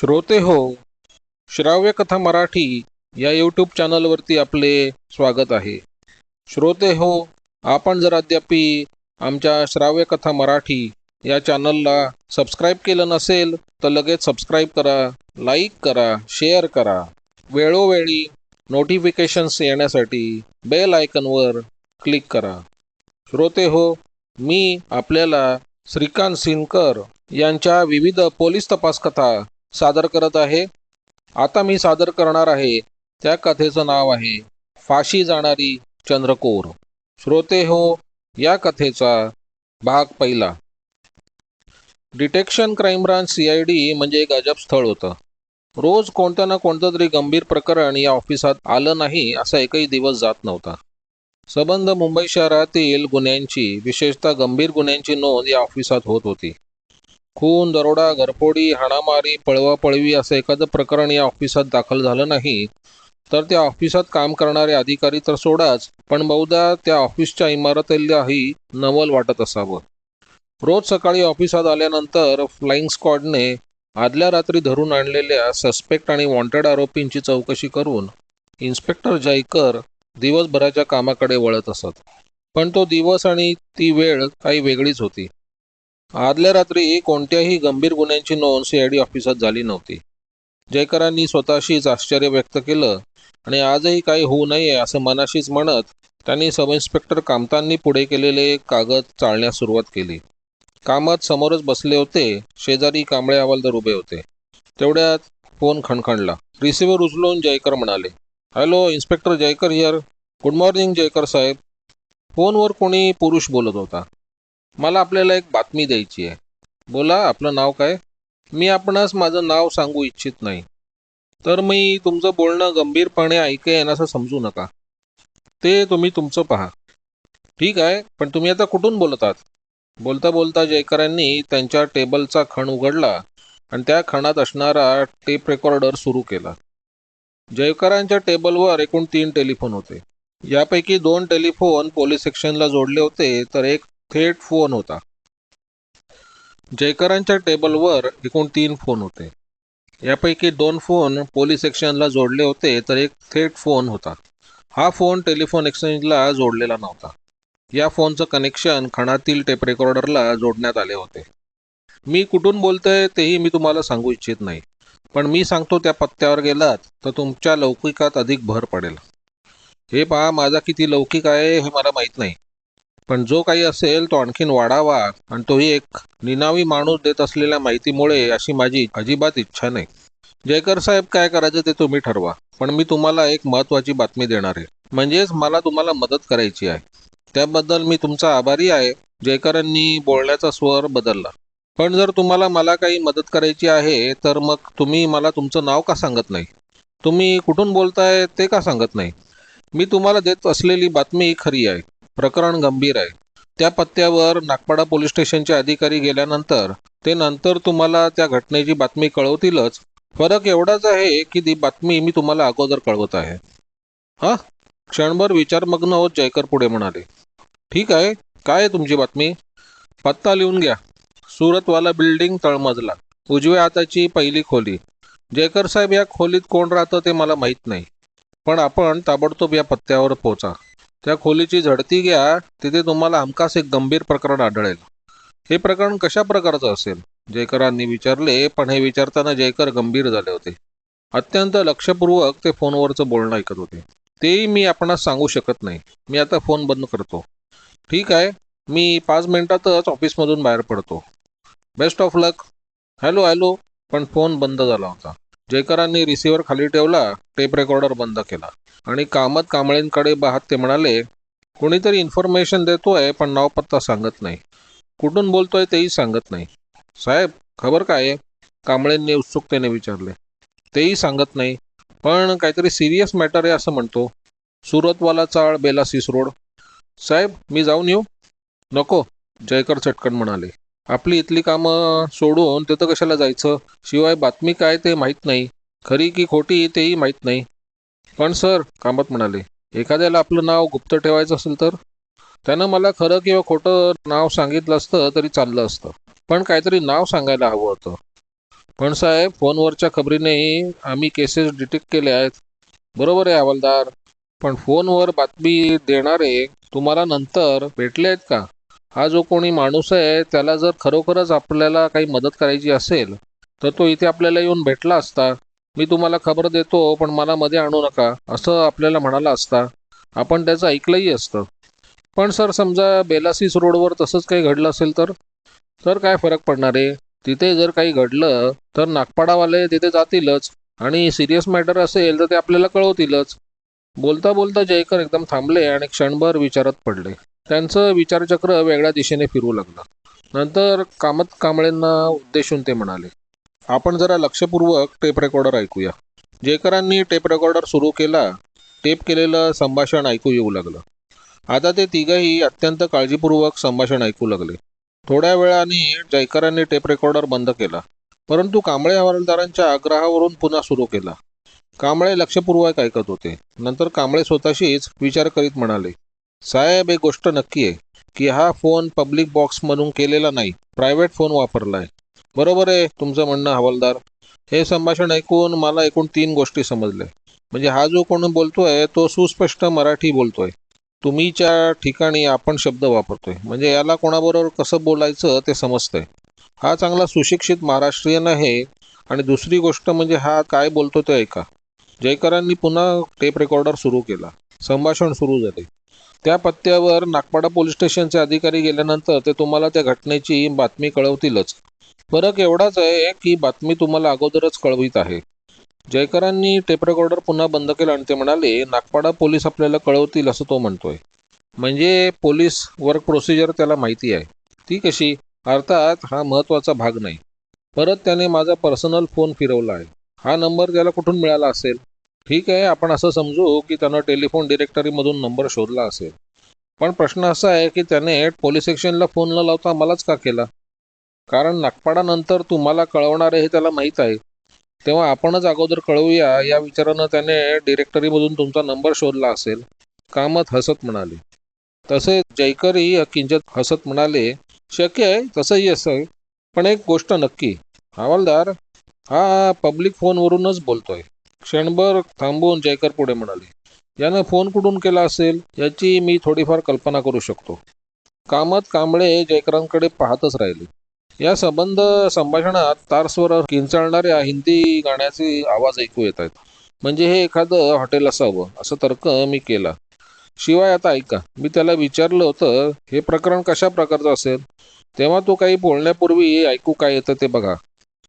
श्रोते हो श्राव्य कथा मराठी या यूट्यूब चॅनलवरती आपले स्वागत आहे. श्रोते हो आपण जर अद्यापी आमच्या श्राव्य कथा मराठी या चॅनलला सबस्क्राईब केलं नसेल तर लगेच सबस्क्राईब करा लाईक करा शेअर करा. वेळोवेळी नोटिफिकेशन्स येण्यासाठी बेल आयकनवर क्लिक करा. श्रोते हो मी आपल्याला श्रीकांत सिनकर यांच्या विविध पोलीस तपास कथा सादर करत आहे. आता मी सादर करणार आहे. त्या कथेचं नाव आहे फाशी जाणारी चंद्रकोर. श्रोते हो या कथेचा भाग पहिला. Detection crime branch C I D म्हणजे एक अजब स्थळ होतं. रोज कोणतं ना कोणतं तरी गंभीर प्रकरण या ऑफिसात आलं नाही असा एकही दिवस जात नव्हता. संबंध मुंबई शहरातील गुन्ह्यांची विशेषतः गंभीर गुन्ह्यांची नोंद या ऑफिसात होत होती. खून दरोडा घरफोडी हाणामारी पळवापळवी असं एखादं प्रकरण या ऑफिसात दाखल झालं नाही. तर त्या ऑफिसात काम करणारे अधिकारी तर सोडाच पण बहुधा त्या ऑफिसच्या इमारतीलाही नवल वाटत असावं. रोज सकाळी ऑफिसात आल्यानंतर फ्लाइंग स्क्वॉडने आदल्या रात्री धरून आणलेल्या सस्पेक्ट आणि वॉन्टेड आरोपींची चौकशी करून इन्स्पेक्टर जायकर दिवसभराच्या कामाकडे वळत असत. पण तो दिवस आणि ती वेळ काही वेगळीच होती. आदल्या रात्री कोणत्याही गंभीर गुन्ह्यांची नोंद सी आय डी ऑफिसात झाली नव्हती. जयकरांनी स्वतःशीच आश्चर्य व्यक्त केलं आणि आजही काही होऊ नये असं मनाशीच म्हणत त्यांनी सब इन्स्पेक्टर कामतांनी पुढे केलेले कागद चाळण्यास सुरुवात केली. कामत समोरच बसले होते शेजारी कांबळे हवालदार उभे होते. तेवढ्यात फोन खणखणला. रिसिव्हर उचलून जयकर म्हणाले hello inspector Jaykar here good morning Jaykar साहेब. फोनवर कोणी पुरुष बोलत होता. मला आपल्याला एक बातमी द्यायची आहे. बोला आपलं नाव काय? मी आपणास माझं नाव सांगू इच्छित नाही. तर मी तुमचं बोलणं गंभीरपणे ऐकेन असं समजू नका. ते तुम्ही तुमचं पहा. ठीक आहे पण तुम्ही आता कुठून बोलत आहात बोलता बोलता जयकरांनी त्यांच्या टेबलचा खण उघडला आणि त्या खणात असणारा टेप रेकॉर्डर सुरू केला. जयकरांच्या टेबलवर एकूण तीन टेलिफोन होते. यापैकी दोन टेलिफोन पोलीस सेक्शनला जोडले होते तर एक थेट फोन होता. जयकरांच्या टेबलवर एकूण तीन फोन होते. यापैकी दोन फोन पोलीस सेक्शनला जोडले होते तर एक थेट फोन होता. हा फोन टेलिफोन एक्सचेंजला जोडलेला नव्हता. या फोनचं कनेक्शन खणातील टेप रेकॉर्डरला जोडण्यात आले होते. मी कुठून बोलतोय तेही मी तुम्हाला सांगू इच्छित नाही. पण मी सांगतो त्या पत्त्यावर गेलात तर तुमच्या लौकिकात अधिक भर पडेल. हे पहा माझा किती लौकिक आहे हे मला माहीत नाही. पण जो काही असेल तो आणखीन वाढावा आणि तोही एक निनावी माणूस देत असलेल्या माहितीमुळे अशी माझी अजिबात इच्छा नाही. जयकर साहेब काय करायचं ते तुम्ही ठरवा पण मी तुम्हाला एक महत्त्वाची बातमी देणार आहे. म्हणजेच मला तुम्हाला मदत करायची आहे. त्याबद्दल मी तुमचा आभारी आहे. जयकरांनी बोलण्याचा स्वर बदलला. पण जर तुम्हाला मला काही मदत करायची आहे तर मग तुम्ही मला तुमचं नाव का सांगत नाही? तुम्ही कुठून बोलताय ते का सांगत नाही? मी तुम्हाला देत असलेली बातमी खरी आहे. प्रकरण गंभीर आहे. त्या पत्त्यावर नागपाडा पोलीस स्टेशनचे अधिकारी गेल्यानंतर ते नंतर तुम्हाला त्या घटनेची बातमी कळवतीलच. फरक एवढाच आहे की ती बातमी मी तुम्हाला अगोदर कळवत आहे. हा? क्षणभर विचारमग्न होत जयकर पुढे म्हणाले. ठीक आहे. काय आहे तुमची बातमी? पत्ता लिहून घ्या. सुरतवाला बिल्डिंग तळमजला. उजव्या हाताची पहिली खोली. जयकर साहेब या खोलीत कोण राहतं ते मला माहीत नाही. पण आपण ताबडतोब या पत्त्यावर पोचा. त्या खोलीची झडती घ्या तिथे तुम्हाला हमखास एक गंभीर प्रकरण आढळेल. हे प्रकरण कशा प्रकारचं असेल? जयकरांनी विचारले पण हे विचारताना जयकर गंभीर झाले होते. अत्यंत लक्षपूर्वक ते फोनवरचं बोलणं ऐकत होते. तेही मी आपणास सांगू शकत नाही. मी आता फोन बंद करतो. ठीक आहे. मी पाच मिनिटातच ऑफिसमधून बाहेर पडतो. Best of luck. Hello hello. पण फोन बंद झाला होता. जयकरांनी रिसिव्हर खाली ठेवला टेप रेकॉर्डर बंद केला. आणि कामत कांबळेंकडे पाहत ते म्हणाले कोणीतरी इन्फॉर्मेशन देतोय पण नाव पत्ता सांगत नाही. कुठून बोलतोय तेही सांगत नाही. साहेब खबर काय आहे? कांबळेंनी उत्सुकतेने विचारले. तेही सांगत नाही पण काहीतरी सिरियस मॅटर आहे असं म्हणतो. सुरतवाला चाळ बेलासिस रोड. साहेब मी जाऊन येऊ. नको जयकर चटकन म्हणाले. आपली इथली कामं सोडून तिथं कशाला जायचं? शिवाय बातमी काय ते माहीत नाही. खरी की खोटी तेही माहीत नाही. पण सर कामत म्हणाले एखाद्याला आपलं नाव गुप्त ठेवायचं असेल तर? त्यानं मला खरं किंवा खोटं नाव सांगितलं असतं तरी चाललं असतं. पण काहीतरी नाव सांगायला हवं होतं. पण साहेब फोनवरच्या खबरीनेही आम्ही केसेस डिटेक्ट केल्या आहेत. बरोबर आहे हवालदार. पण फोनवर बातमी देणारे तुम्हाला नंतर भेटले आहेत का? हा जो कोणी माणूस आहे त्याला जर खरोखरच आपल्याला काही मदत करायची असेल तर तो इथे आपल्याला येऊन भेटला असता. मी तुम्हाला खबर देतो पण मला मध्ये आणू नका असं आपल्याला म्हणाला असता. आपण त्याचं ऐकलंही असतं. पण सर समजा बेलासीस रोडवर तसंच काही घडलं असेल तर? तर काय फरक पडणार आहे? तिथे जर काही घडलं तर नागपाडावाले तिथे जातीलच. आणि सिरियस मॅटर असेल तर ते आपल्याला कळवतीलच. बोलता बोलता जयकर एकदम थांबले आणि क्षणभर विचारात पडले. त्यांचं विचारचक्र वेगळ्या दिशेने फिरू लागलं. नंतर कामत कांबळेंना उद्देशून ते म्हणाले आपण जरा लक्षपूर्वक टेप रेकॉर्डर ऐकूया. जयकरांनी टेप रेकॉर्डर सुरू केला टेप केलेलं संभाषण ऐकू येऊ लागलं. आता ते तिघही अत्यंत काळजीपूर्वक संभाषण ऐकू लागले. थोड्या वेळाने जयकरांनी टेप रेकॉर्डर बंद केला परंतु कांबळे हवालदारांच्या आग्रहावरून पुन्हा सुरू केला. कांबळे लक्षपूर्वक ऐकत होते. नंतर कांबळे स्वतःशीच विचार करीत म्हणाले साहेब एक गोष्ट नक्की आहे की हा फोन पब्लिक बॉक्स म्हणून केलेला नाही प्रायव्हेट फोन वापरलाय. बरोबर आहे तुमचं म्हणणं हवालदार. हे संभाषण ऐकून मला एकूण तीन गोष्टी समजल्या. म्हणजे हा जो कोण बोलतोय तो सुस्पष्ट मराठी बोलतोय. तुम्हीच्या ठिकाणी आपण शब्द वापरतोय. म्हणजे याला कोणाबरोबर कसं बोलायचं ते समजतंय. हा चांगला सुशिक्षित महाराष्ट्रीयन आहे. आणि दुसरी गोष्ट म्हणजे हा काय बोलतो ते ऐका. जयकरांनी पुन्हा टेप रेकॉर्डर सुरू केला. संभाषण सुरू झाले. त्या पत्त्यावर नागपाडा पोलीस स्टेशनचे अधिकारी गेल्यानंतर ते तुम्हाला त्या घटनेची बातमी कळवतीलच. फरक एवढाच आहे की बातमी तुम्हाला अगोदरच कळवित आहे. जयकरांनी टेप रेकॉर्डर पुन्हा बंद केला आणि ते म्हणाले नागपाडा पोलीस आपल्याला कळवतील असं तो म्हणतोय. म्हणजे पोलीस वर्क प्रोसिजर त्याला माहिती आहे. ती कशी अर्थात हा महत्त्वाचा भाग नाही. परत त्याने माझा पर्सनल फोन फिरवला आहे. हा नंबर त्याला कुठून मिळाला असेल? ठीक आहे आपण असं समजू की त्यानं टेलिफोन डिरेक्टरीमधून नंबर शोधला असेल. पण प्रश्न असा आहे की त्याने पोलीस सेक्शनला फोन न लावता मलाच का केला? कारण नागपाडानंतर तुम्हाला कळवणारे हे त्याला माहीत आहे. तेव्हा आपणच अगोदर कळवूया या विचारानं त्याने डिरेक्टरीमधून तुमचा नंबर शोधला असेल. कामत हसत म्हणाले. तसे जयकरही किंचित हसत म्हणाले शक्य आहे तसंही असं पण एक गोष्ट नक्की. हवालदार हा पब्लिक फोनवरूनच बोलतोय. क्षणभर थांबून जयकर पुढे म्हणाले यानं फोन कुठून केला असेल? याची मी थोडीफार कल्पना करू शकतो. कामत कांबळे जयकरांकडे पाहतच राहिले. या संबंध संभाषणात तारस्वर किंचाळणाऱ्या हिंदी गाण्याचे आवाज ऐकू येत आहेत. म्हणजे हे एखादं हॉटेल असावं असं तर्क मी केला. शिवाय आता ऐका मी त्याला विचारलं होतं हे प्रकरण कशा प्रकारचं असेल? तेव्हा तो काही बोलण्यापूर्वी ऐकू काय येतं ते बघा.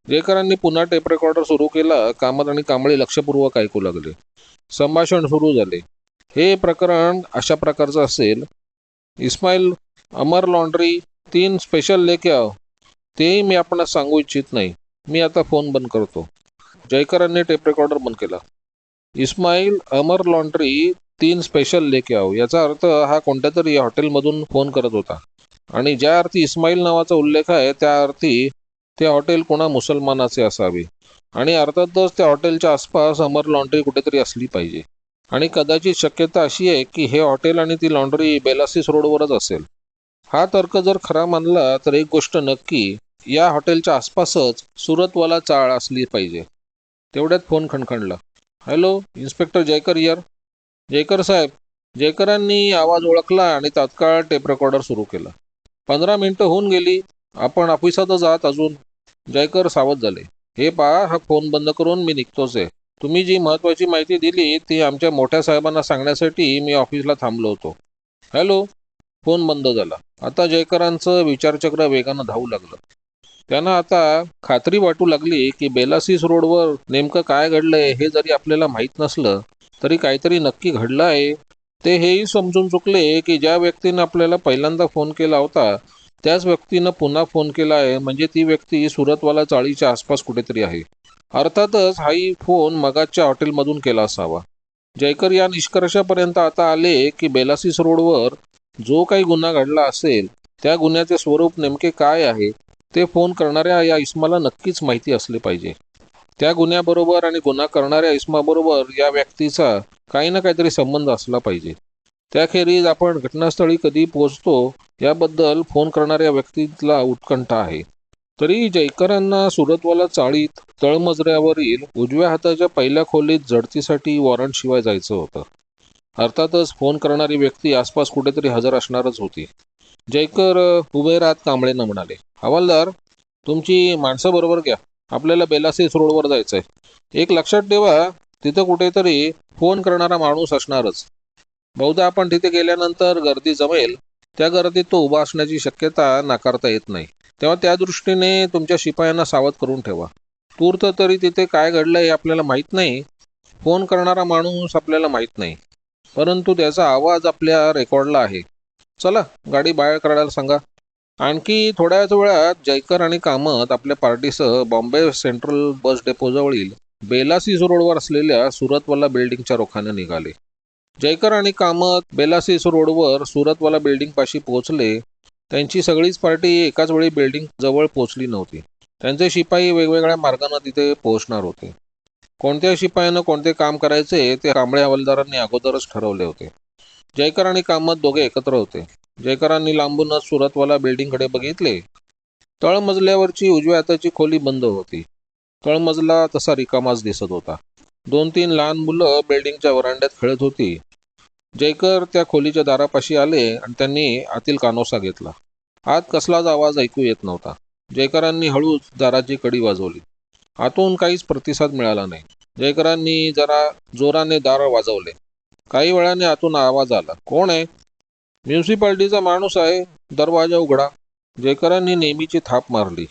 जयकरांनी पुन्हा टेप रेकॉर्डर सुरू केला कामत आणि कांबळे लक्षपूर्वक ऐकू लागले. संभाषण सुरू झाले. हे प्रकरण अशा प्रकारचं असेल. इस्माईल अमर लॉन्ड्री तीन स्पेशल लेके आओ तेही मी आपणास सांगू इच्छित नाही. मी आता फोन बंद करतो. जयकरांनी टेप रेकॉर्डर बंद केला. इस्माईल अमर लॉन्ड्री तीन स्पेशल लेके आओ याचा अर्थ हा कोणत्या तरी हॉटेलमधून फोन करत होता. आणि ज्या अर्थी इस्माईल नावाचा उल्लेख आहे त्या अर्थी ते हॉटेल कोणा मुसलमानाचे असावे. आणि अर्थातच त्या हॉटेलच्या आसपास अमर लॉन्ड्री कुठेतरी असली पाहिजे. आणि कदाचित शक्यता अशी आहे की हे हॉटेल आणि ती लॉन्ड्री बेलासिस रोडवरच असेल. हा तर्क जर खरा मानला तर एक गोष्ट नक्की या हॉटेलच्या आसपासच सुरतवाला चाळ असली पाहिजे. तेवढ्यात फोन खणखणला. हॅलो इन्स्पेक्टर जयकर यार जयकर साहेब. जयकरांनी आवाज ओळखला आणि तात्काळ टेप रेकॉर्डर सुरू केला. पंधरा मिनिटं होऊन गेली आपण ऑफिसात जात अजून. जयकर सावध झाले. हे पहा हा फोन बंद करून मी निघतोच आहे. तुम्ही जी महत्वाची माहिती दिली ती आमच्या मोठ्या साहेबांना सांगण्यासाठी मी ऑफिसला थांबलो होतो. हॅलो फोन बंद झाला. आता जयकरांचं विचारचक्र वेगानं धावू लागलं. त्यांना आता खात्री वाटू लागली की बेलासिस रोडवर नेमकं काय घडलंय हे जरी आपल्याला माहीत नसलं तरी काहीतरी नक्की घडलं आहे ते हेही समजून चुकले की ज्या व्यक्तीनं आपल्याला पहिल्यांदा फोन केला होता त्याच व्यक्तीनं पुन्हा फोन केला आहे. म्हणजे ती व्यक्ती सुरतवाला चाळीच्या आसपास कुठेतरी आहे. अर्थातच हाही फोन मगाच्या हॉटेलमधून केला असावा. जयकर या निष्कर्षापर्यंत आता आले की बेलासिस रोडवर जो काही गुन्हा घडला असेल त्या गुन्ह्याचे स्वरूप नेमके काय आहे ते फोन करणाऱ्या या इस्माला नक्कीच माहिती असले पाहिजे. त्या गुन्ह्याबरोबर आणि गुन्हा करणाऱ्या इस्माबरोबर या व्यक्तीचा काही ना काहीतरी संबंध असला पाहिजे. त्याखेरीज आपण घटनास्थळी कधी पोहोचतो याबद्दल फोन करणाऱ्या व्यक्तीला उत्कंठा आहे. तरी जयकरांना सुरतवाला चाळीत तळमजऱ्यावरील उजव्या हाताच्या पहिल्या खोलीत झडतीसाठी वॉरंट शिवाय जायचं होतं. अर्थातच फोन करणारी व्यक्ती आसपास कुठेतरी हजर असणारच होती. जयकर उभे राहत कांबळेनं म्हणाले हवालदार तुमची माणसं बरोबर घ्या. आपल्याला बेलासीस रोडवर जायचंय. एक लक्षात ठेवा तिथं कुठेतरी फोन करणारा माणूस असणारच. बहुधा आपण तिथे गेल्यानंतर गर्दी जमेल त्या गर्दीत तो उभा असण्याची शक्यता नाकारता येत नाही. तेव्हा त्या दृष्टीने तुमच्या शिपायांना सावध करून ठेवा. तूर्त तरी तिथे काय घडलं हे आपल्याला माहीत नाही. फोन करणारा माणूस आपल्याला माहीत नाही. परंतु त्याचा आवाज आपल्या रेकॉर्डला आहे. चला गाडी बाहेर काढायला सांगा. आणखी थोड्याच वेळात जयकर आणि कामत आपल्या पार्टीसह बॉम्बे सेंट्रल बस डेपोजवळील बेलासीज रोडवर असलेल्या सुरतवाला बिल्डिंगच्या रोखाने निघाले. जयकर आणि कामत बेलासीस रोडवर सुरतवाला बिल्डिंग पाशी पोहोचले. त्यांची सगळीच पार्टी एकाच वेळी बिल्डिंग जवळ पोहोचली नव्हती. त्यांचे शिपाई वेगवेगळ्या मार्गांना तिथे पोहोचणार होते. कोणत्या शिपायानं कोणते काम करायचे ते कांबळे हवालदारांनी अगोदरच ठरवले होते. जयकर आणि कामत दोघे एकत्र होते. जयकरांनी लांबूनच सुरतवाला बिल्डिंगकडे बघितले. तळमजल्यावरची उजव्या हाताची खोली बंद होती. तळमजला तसा रिकामाच दिसत होता. दोन तीन लहान मुलं बिल्डिंगच्या वरांड्यात खेळत होती. जयकर त्या खोलीच्या दारापाशी आले आणि त्यांनी आतील कानोसा घेतला. आत कसलाच आवाज ऐकू येत नव्हता. जयकरांनी हळूच दाराची कडी वाजवली. आतून काहीच प्रतिसाद मिळाला नाही. जयकरांनी जरा जोराने दार वाजवले. काही वेळाने आतून आवाज आला. कोण आहे? म्युन्सिपाल्टीचा माणूस आहे. दरवाजा उघडा. जयकरांनी नेहमीची थाप मारली.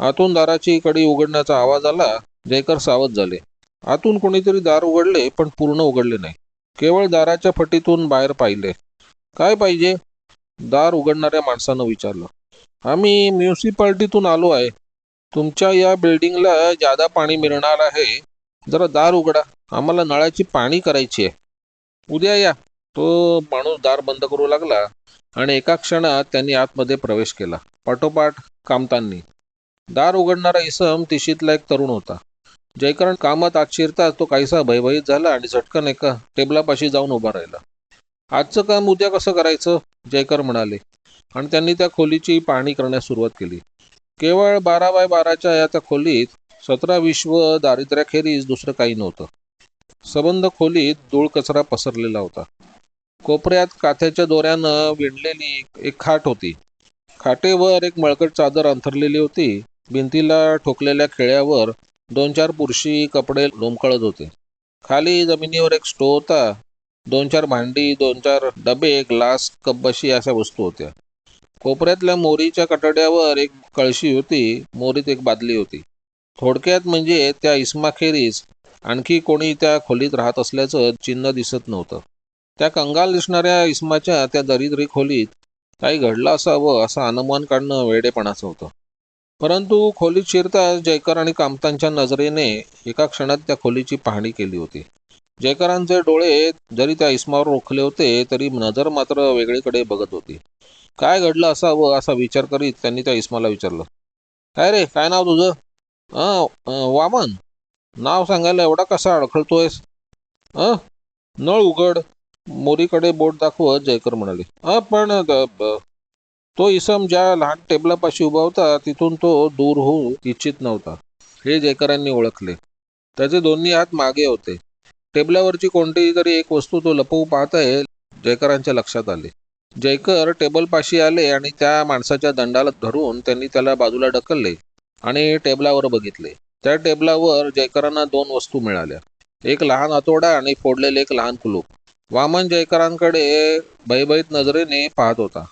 आतून दाराची कडी उघडण्याचा आवाज आला. जयकर सावध झाले. आतून कोणीतरी दार उघडले पण पूर्ण उघडले नाही. केवळ दाराच्या फटीतून बाहेर पाहिले. काय पाहिजे? दार उघडणाऱ्या माणसानं विचारलं. आम्ही म्युन्सिपाल्टीतून आलो आहे. तुमच्या या बिल्डिंगला जादा पाणी मिळणार आहे. जरा दार उघडा. आम्हाला नळाची पाणी करायची आहे. उद्या या. तो माणूस दार बंद करू लागला आणि एका क्षणात त्यांनी आतमध्ये प्रवेश केला. पाठोपाठ कामतांनी. दार उघडणारा इसम तिशीतला एक तरुण होता. जयकरण कामात आत शिरताच तो काहीसा भयभीत झाला आणि झटकन एका टेबलापाशी जाऊन उभा राहिला. आजचं काम उद्या कसं करायचं? जयकर म्हणाले. आणि त्यांनी त्या खोलीची पाहणी करण्यास सुरुवात केली. केवळ बारा बाय बाराच्या या त्या खोलीत सतरा विश्व दारिद्र्याखेरीज दुसरं काही नव्हतं. सबंध खोलीत धूळ कचरा पसरलेला होता. कोपऱ्यात काथ्याच्या दोऱ्यानं विणलेली एक खाट होती. खाटेवर एक मळकट चादर अंथरलेली होती. भिंतीला ठोकलेल्या खेळ्यावर दोन चार पुरुषी कपडे लोंबकळत होते. खाली जमिनीवर एक स्टो होता. दोन चार भांडी दोन चार डबे ग्लास कपबशी अशा वस्तू होत्या. कोपऱ्यातल्या मोरीच्या कटड्यावर एक कळशी होती. मोरीत एक बादली होती. थोडक्यात म्हणजे त्या इस्माखेरीज आणखी कोणी त्या खोलीत राहत असल्याचं चिन्ह दिसत नव्हतं. त्या कंगाल दिसणाऱ्या इस्माच्या त्या दरिद्री खोलीत काही घडलं असावं असं अनुमान काढणं वेडेपणाचं होतं. परंतु खोलीत शिरताच जयकर आणि कामतांच्या नजरेने एका क्षणात त्या खोलीची पाहणी केली होती. जयकरांचे डोळे जरी त्या इस्मावर रोखले होते तरी नजर मात्र वेगळीकडे बघत होती. काय घडलं असावं असा विचार करीत त्यांनी त्या इस्माला विचारलं. काय रे काय नाव तुझं? हां वामन. नाव सांगायला एवढा कसा अडखळतोयस? अं नळ उघड. मोरीकडे बोट दाखवत जयकर म्हणाले. हां पण तो इसम ज्या लहान टेबलापाशी उभा होता तिथून तो दूर होऊ इच्छित नव्हता. हे जयकरांनी ओळखले. त्याचे दोन्ही हात मागे होते. टेबलावरची कोणतीही तरी एक वस्तू तो लपवू पाहताय जयकरांच्या लक्षात आले. जयकर टेबलपाशी आले आणि त्या माणसाच्या दंडाला धरून त्यांनी त्याला बाजूला ढकलले आणि टेबलावर बघितले. त्या टेबलावर जयकरांना दोन वस्तू मिळाल्या. एक लहान हातोडा आणि फोडलेले एक लहान कुलूप. वामन जयकरांकडे भयभीत नजरेने पाहत होता.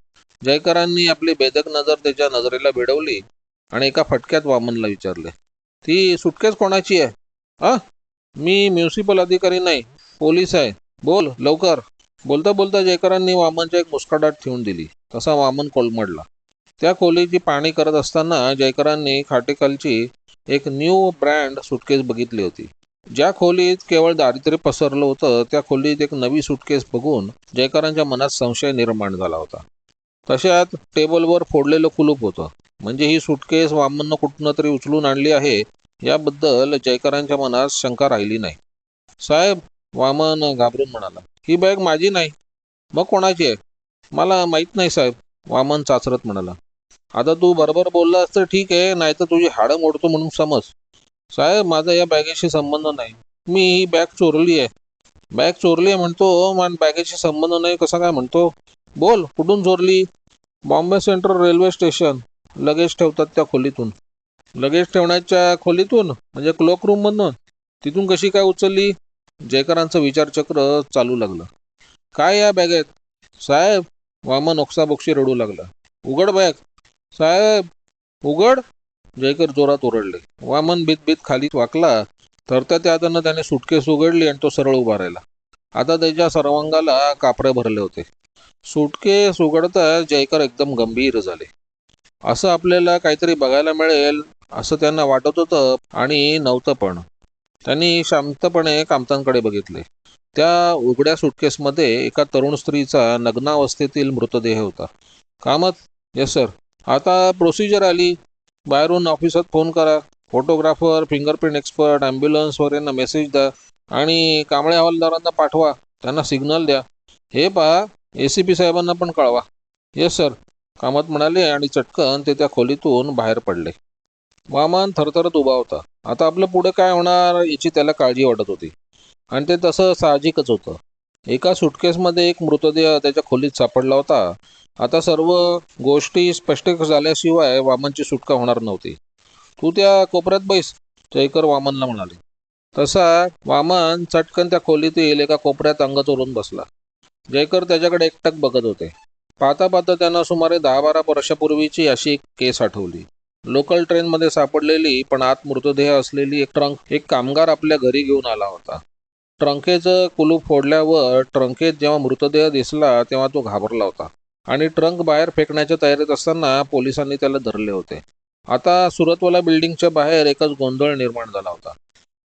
जयकरांनी आपली बेदक नजर त्याच्या नजरेला भिडवली आणि एका फटक्यात वामनला विचारले ती सुटकेस कोणाची आहे? अ मी म्युन्सिपल अधिकारी नाही पोलीस आहे. बोल लवकर. बोलता बोलता जयकरांनी वामनच्या एक मुस्काटात ठेवून दिली. तसा वामन कोलमडला. त्या खोलीची पाणी करत असताना जयकरांनी खाटेखालची एक न्यू ब्रँड सुटकेस बघितली होती. ज्या खोलीत केवळ दारिद्र्य पसरलं होतं त्या खोलीत एक नवी सुटकेस बघून जयकरांच्या मनात संशय निर्माण झाला होता. तशात टेबलवर फोडलेलं कुलूप होतं. म्हणजे ही सुटकेस वामननं कुठनं तरी उचलून आणली आहे याबद्दल जयकरांच्या मनात शंका राहिली नाही. साहेब वामन घाबरून म्हणाला ही बॅग माझी नाही. मग कोणाची आहे? मला माहीत नाही साहेब वामन चाचरत म्हणाला. आता तू बरोबर बोललास तर ठीक आहे नाही तर तुझी हाडं मोडतो म्हणून समज. साहेब माझा या बॅगेशी संबंध नाही. मी ही बॅग चोरली आहे. बॅग चोरली आहे म्हणतो मान बॅगेशी संबंध नाही कसा काय म्हणतो? बोल कुठून चोरली? Bombay central railway station. Luggage ठेवतात त्या खोलीतून. लगेज ठेवण्याच्या खोलीतून म्हणजे क्लोक रूममधून. तिथून कशी काय उचलली? जयकरांचं विचारचक्र चालू लागलं. काय या बॅगेत? साहेब वामन ओक्साबोक्षी रडू लागला. उघड बॅग. साहेब उघड. जयकर जोरात ओरडले. वामन भीत भीत खाली वाकला. तर त्या त्यानं त्याने सुटकेस उघडली आणि तो सरळ उभा राहिला. आता त्याच्या सर्वांगाला कापरे भरले होते. सुटकेस उघडता जयकर एकदम गंभीर झाले. असं आपल्याला काहीतरी बघायला मिळेल असं त्यांना वाटत होतं आणि नव्हतं पण. त्यांनी शांतपणे कामतांकडे बघितले. त्या उघड्या सुटकेसमध्ये एका तरुण स्त्रीचा नग्नावस्थेतील मृतदेह होता. कामत येस सर आता प्रोसिजर आली. बाहेरून ऑफिसात फोन करा. फोटोग्राफर फिंगरप्रिंट एक्सपर्ट ॲम्ब्युलन्स यांना मेसेज द्या आणि कांबळे हवालदारांना पाठवा. त्यांना सिग्नल द्या. हे पहा ए सी पी साहेबांना पण कळवा. येस सर कामत म्हणाले आणि चटकन ते त्या खोलीतून बाहेर पडले. वामन थरथरत उभा होता. आता आपलं पुढे काय होणार याची त्याला काळजी वाटत होती. आणि ते तसं साहजिकच होतं. एका सुटकेसमध्ये एक मृतदेह त्याच्या खोलीत सापडला होता. आता सर्व गोष्टी स्पष्ट झाल्याशिवाय वामनची सुटका होणार नव्हती. तू त्या कोपऱ्यात बैस जयकर वामनला म्हणाले. तसा वामन चटकन त्या खोलीतील एका कोपऱ्यात अंग चोरून बसला. जयकर त्याच्याकडे एकटक बघत होते. पाहता पाहता त्यांना सुमारे दहा बारा वर्षापूर्वीची अशी एक केस आठवली. लोकल ट्रेनमध्ये सापडलेली पण आत मृतदेह असलेली एक ट्रंक एक कामगार आपल्या घरी घेऊन आला होता. ट्रंकेचं कुलूप फोडल्यावर ट्रंकेत जेव्हा मृतदेह दिसला तेव्हा तो घाबरला होता. आणि ट्रंक बाहेर फेकण्याच्या तयारीत असताना पोलिसांनी त्याला धरले होते. आता सुरतवाला बिल्डिंगच्या बाहेर एकच गोंधळ निर्माण झाला होता.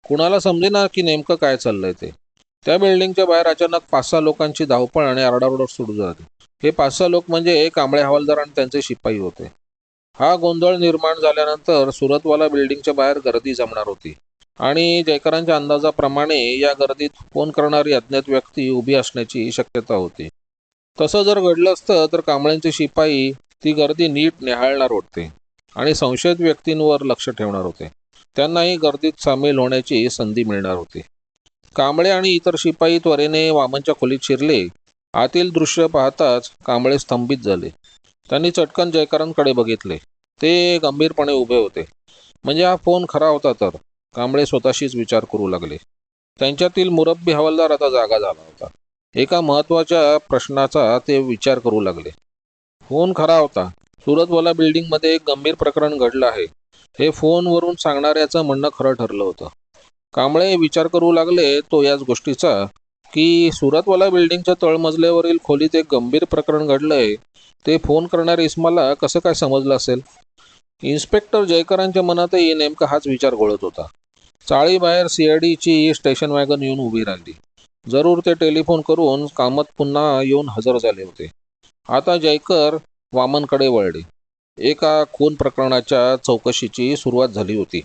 कुणाला समजेना की नेमकं काय चाललंय ते? त्या बिल्डिंगच्या बाहेर अचानक पाच सहा लोकांची धावपळ आणि आरडाओरड सुरू झाली. हे पाच सहा लोक म्हणजे कांबळे हवालदार आणि त्यांचे शिपाई होते. हा गोंधळ निर्माण झाल्यानंतर सुरतवाला बिल्डिंगच्या बाहेर गर्दी जमणार होती. आणि जयकरांच्या अंदाजाप्रमाणे या गर्दीत फोन करणारी अज्ञात व्यक्ती उभी असण्याची शक्यता होती. तसं जर घडलं असतं तर कांबळ्यांचे शिपाई ती गर्दी नीट निहाळणार होते आणि संशयित व्यक्तींवर लक्ष ठेवणार होते. त्यांनाही गर्दीत सामील होण्याची संधी मिळणार होती. कांबळे आणि इतर शिपाई त्वरेने वामनच्या खोलीत शिरले. आतील दृश्य पाहताच कांबळे स्तंभित झाले. त्यांनी चटकन जयकरांकडे बघितले. ते गंभीरपणे उभे होते. म्हणजे हा फोन खरा होता तर? कांबळे स्वतःशीच विचार करू लागले. त्यांच्यातील मुरब्बी हवालदार आता जागा झाला होता. एका महत्त्वाच्या प्रश्नाचा ते विचार करू लागले. फोन खरा होता. सुरतवाला बिल्डिंगमध्ये एक गंभीर प्रकरण घडलं आहे. हे फोनवरून सांगणाऱ्याचं म्हणणं खरं ठरलं होतं. कांबळे विचार करू लागले तो याच गोष्टीचा की सुरतवाला बिल्डिंगच्या तळमजल्यावरील खोलीत एक गंभीर प्रकरण घडलंय. ते फोन करणाऱ्या इस्माला कसं काय समजलं असेल? इन्स्पेक्टर जयकरांच्या मनातही नेमका हाच विचार घोळत होता. चाळीबाहेर सी आय डीची स्टेशन वॅगन येऊन उभी राहिली. जरूर ते टेलिफोन करून कामत पुन्हा येऊन हजर झाले होते. आता जयकर वामनकडे वळले. एका खून प्रकरणाच्या चौकशीची सुरुवात झाली होती.